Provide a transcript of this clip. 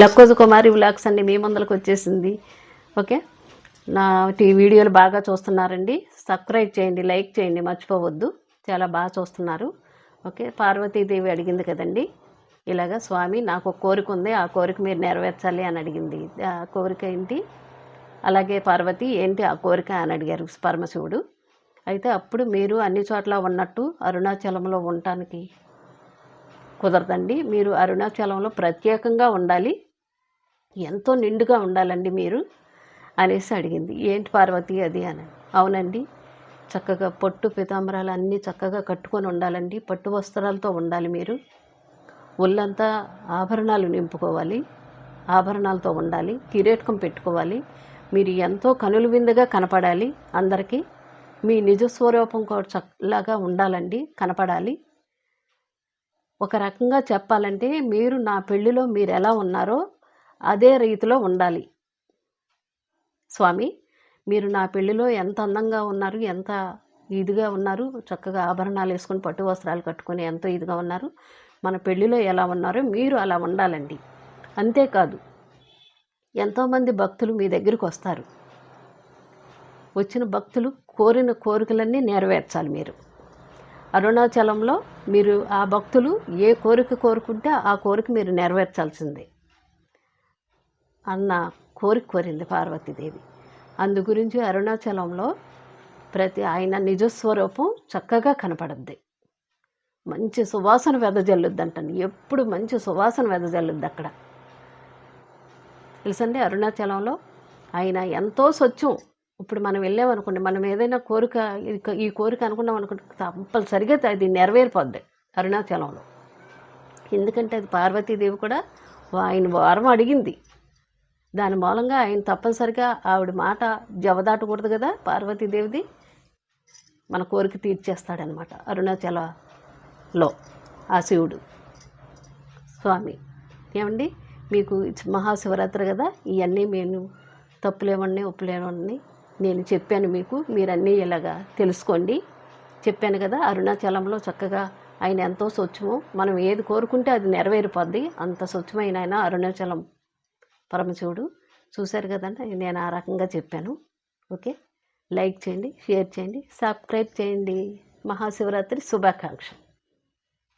లక్కోజు కుమారి vlogs అండి మీ ముందరకు వచ్చేసింది. ఓకే? నా టీ వీడియోలు బాగా చూస్తున్నారండి. సబ్స్క్రైబ్ చేయండి లైక్ చేయండి మర్చిపోవద్దు. చాలా బాగా చూస్తున్నారు. ఓకే? పార్వతీదేవి అడిగింది కదండి. ఇలాగ స్వామి నాకు ఒక కోరిక ఉంది. ఆ కోరిక మీరు నెరవేర్చాలి అని అడిగింది. ఆ కోరిక ఏంటి? అలాగే పార్వతి ఏంటి ఆ కోరిక అని అడిగారు పరమశివుడు. అయితే అప్పుడు మీరు అన్ని చోట్ల ఉన్నట్టు అరుణాచలంలో ఉండటానికి కుదరదండి. మీరు అరుణాచలంలో ప్రత్యేకంగా ఉండాలి. ఎంతో నిండుగా ఉండాలండి మీరు అనేసి అడిగింది. ఏంటి పార్వతి అది అని. అవునండి. చక్కగా పట్టు పితాంబరాలు అన్నీ చక్కగా కట్టుకొని ఉండాలండి. పట్టు వస్త్రాలతో ఉండాలి మీరు. ఒళ్ళంతా ఆభరణాలు నింపుకోవాలి. ఆభరణాలతో ఉండాలి. కిరీటకం పెట్టుకోవాలి. మీరు ఎంతో కనుల విందుగా కనపడాలి అందరికీ. మీ నిజ స్వరూపం కూడా చక్కలాగా ఉండాలండి. కనపడాలి. ఒక రకంగా చెప్పాలంటే మీరు నా పెళ్ళిలో మీరు ఎలా ఉన్నారో అదే రీతిలో ఉండాలి. స్వామి మీరు నా పెళ్ళిలో ఎంత అందంగా ఉన్నారు ఎంత ఇదిగా ఉన్నారు చక్కగా ఆభరణాలు వేసుకొని పట్టు వస్త్రాలు కట్టుకొని ఎంతో ఇదిగా ఉన్నారు మన పెళ్ళిలో ఎలా ఉన్నారో మీరు అలా ఉండాలండి. అంతేకాదు ఎంతోమంది భక్తులు మీ దగ్గరికి వస్తారు. వచ్చిన భక్తులు కోరిన కోరికలన్నీ నెరవేర్చాలి మీరు. అరుణాచలంలో మీరు ఆ భక్తులు ఏ కోరిక కోరుకుంటే ఆ కోరిక మీరు నెరవేర్చాల్సిందే. అన్న కోరిక కోరింది పార్వతీదేవి. అందు గురించి అరుణాచలంలో ప్రతి ఆయన నిజస్వరూపం చక్కగా కనపడద్ది. మంచి సువాసన వెదజల్లుద్ది అంటాను ఎప్పుడు మంచి సువాసన వెదజల్లుద్ది అక్కడ. తెలుసండి అరుణాచలంలో? ఆయన ఎంతో స్వచ్ఛం. ఇప్పుడు మనం వెళ్ళామనుకోండి మనం ఏదైనా కోరిక ఈ కోరిక అనుకున్నాం అనుకోండి కంపల్సరిగా అది నెరవేరిపోద్ది అరుణాచలంలో. ఎందుకంటే అది పార్వతీదేవి కూడా ఆయన వారం అడిగింది. దాని మూలంగా ఆయన తప్పనిసరిగా ఆవిడ మాట జవదాటకూడదు కదా పార్వతీదేవిది? మన కోరిక తీర్చేస్తాడనమాట అరుణాచలలో ఆ శివుడు. స్వామి ఏమండి? మీకు మహాశివరాత్రి కదా ఇవన్నీ నేను తప్పులేమని ఒప్పులేమని నేను చెప్పాను మీకు మీరన్నీ ఇలాగా తెలుసుకోండి. చెప్పాను కదా అరుణాచలంలో చక్కగా ఆయన ఎంతో స్వచ్ఛము మనం ఏది కోరుకుంటే అది నెరవేరిపోద్ది అంత స్వచ్ఛమైన ఆయన అరుణాచలం పరమశివుడు. చూశారు కదండి నేను ఆ రకంగా చెప్పాను. ఓకే? లైక్ చేయండి షేర్ చేయండి సబ్స్క్రైబ్ చేయండి. మహాశివరాత్రి శుభాకాంక్షలు.